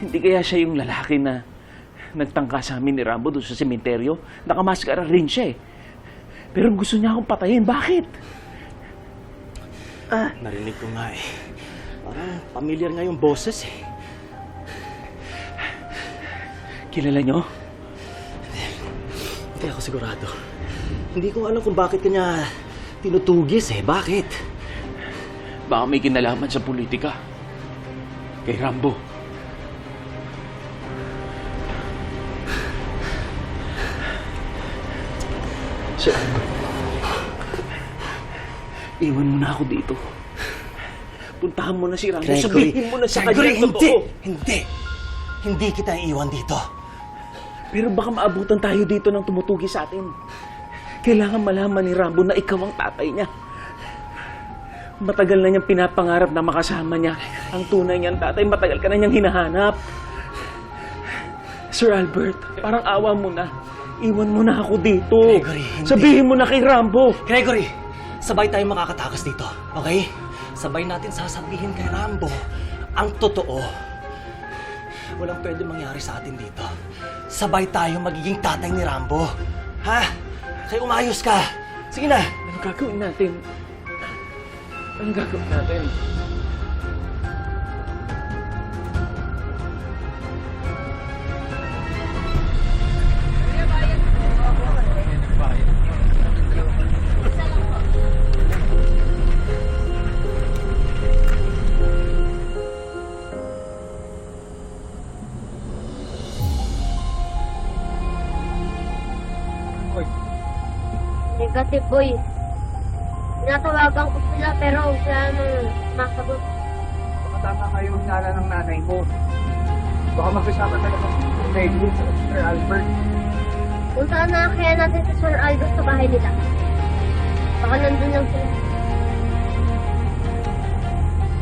Hindi kaya siya yung lalaki na nagtangka sa amin ni Rambo doon sa sementeryo? Nakamaskara rin siya eh. Pero gusto niya akong patayin. Bakit? Narinig ko nga eh. Parang familiar nga yung boses eh. Kilala niyo? Hindi ako sigurado. Hindi ko alam kung bakit kanya tinutugis eh. Bakit? Baka may kinalaman sa politika. Kay Rambo. Iwan mo na ako dito. Puntahan mo na si Rambo. Sabihin mo na sa Gregory, kanya hindi! totoo. Hindi! Hindi kita iiwan dito. Pero baka maabutan tayo dito ng tumutugi sa atin. Kailangan malaman ni Rambo na ikaw ang tatay niya. Matagal na niyang pinapangarap na makasama niya ang tunay niyang tatay. Matagal ka na niyang hinahanap. Sir Albert, parang awa mo na. Iwan mo na ako dito. Gregory, hindi. Sabihin mo na kay Rambo. Gregory, sabay tayo makakatakas dito. Okay? Sabay natin sasabihin kay Rambo ang totoo. Walang pwede mangyari sa atin dito. Sabay tayo magiging tatay ni Rambo. Ha? Kaya umayos ka. Sige na. Ano gagawin natin? Ano gagawin natin? Negative boy. Tinatawagan ko sila pero wala nang masagot. Baka tama kayo yung nala ng nanay mo. Baka magkasama talaga si Redwood sa Sir Albert. Puntaan na kaya natin sa Sir Albert sa bahay nila. Baka nandun lang sila.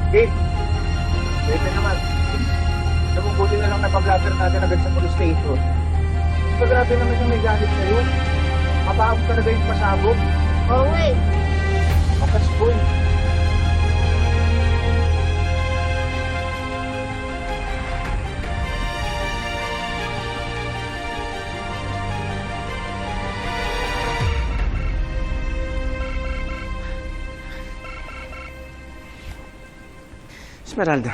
Gabe, pwede naman. Nabubuti na lang napag-gather natin agad sa police station. Grabe naman yung may galit sa'yo. Mapaabot talaga yung pasabog. Oo nga eh. Makas boy. Esmeralda,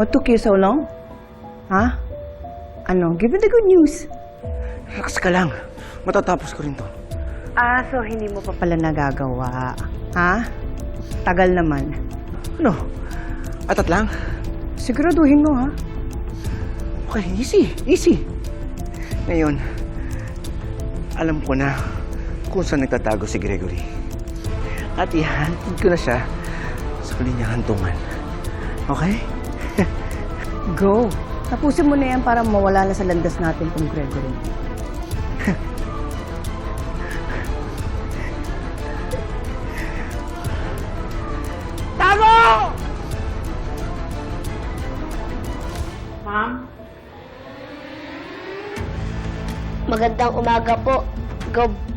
What took you so long? Ha? Ano? Give me the good news. relax ka lang. Matatapos ko rin to. Ah, so hindi mo pa pala nagagawa. Ha? Tagal naman. Ano? Atat lang? Siguraduhin mo, ha? Okay, easy, easy. Ngayon, alam ko na kung saan nagtatago si Gregory. At ihatid ko na siya sa kalinyang hantungan. Okay? Go. Tapusin mo na yan para mawala na sa landas natin kung Gregory. Magandang umaga po. Gob.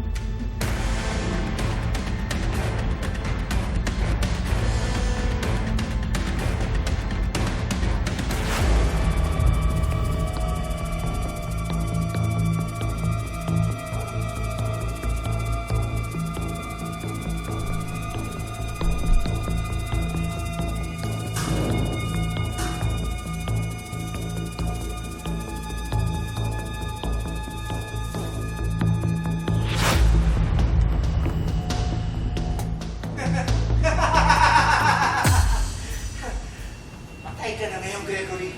Patay ka na ngayon, Gregory.